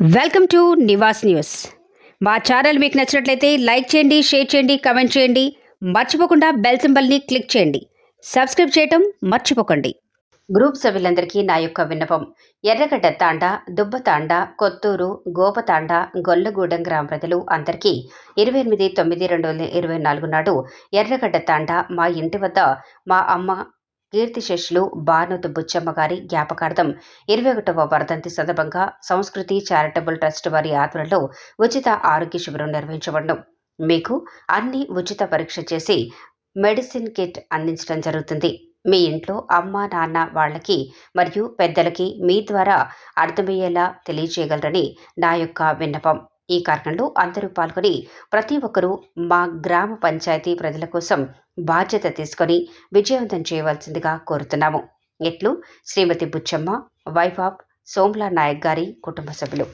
Welcome to Nivas news. మా channel మీకు నచ్చినట్లయితే లైక్ చేయండి షేర్ చేయండి కమెంట్ చేయండి. మర్చిపోకుండా బెల్ సింబల్ని క్లిక్ చేయండి. సబ్స్క్రైబ్ చేయటం మర్చిపోకండి. గ్రూప్ సభ్యులందరికీ నా యొక్క విన్నపం. ఎర్రగడ్డ తాండ దుబ్బ తాండ కొత్తూరు గోపతాండ గొల్లగూడెం గ్రామ ప్రజలు అందరికీ ఇరవై ఎనిమిది తొమ్మిది రెండు వేల ఇరవై నాలుగు నాడు ఎర్రగడ్డ తాండ మా ఇంటి వద్ద మా అమ్మ కీర్తిశేషులు బానోతు బుచ్చమ్మ గారి జ్ఞాపకార్థం ఇరవై ఒకటవ వర్ధంతి సందర్భంగా సంస్కృతి చారిటబుల్ ట్రస్ట్ వారి ఆధ్వర్యంలో ఉచిత ఆరోగ్య శిబిరం నిర్వహించబడడం మీకు అన్ని ఉచిత పరీక్ష చేసి మెడిసిన్ కిట్ అందించడం జరుగుతుంది. మీ ఇంట్లో అమ్మ నాన్న వాళ్ళకి మరియు పెద్దలకి మీ ద్వారా అర్థమయ్యేలా తెలియజేయగలరని నా యొక్క విన్నపం. ఈ కార్యక్రమంలో అందరూ పాల్గొని ప్రతి ఒక్కరూ మా గ్రామ పంచాయతీ ప్రజల కోసం బాధ్యత తీసుకొని విజయవంతం చేయవలసిందిగా కోరుతున్నాము. ఎట్లు? శ్రీమతి బుచ్చమ్మ వైఫ్ ఆఫ్ సోమ్లా నాయక్ గారి కుటుంబ సభ్యులు.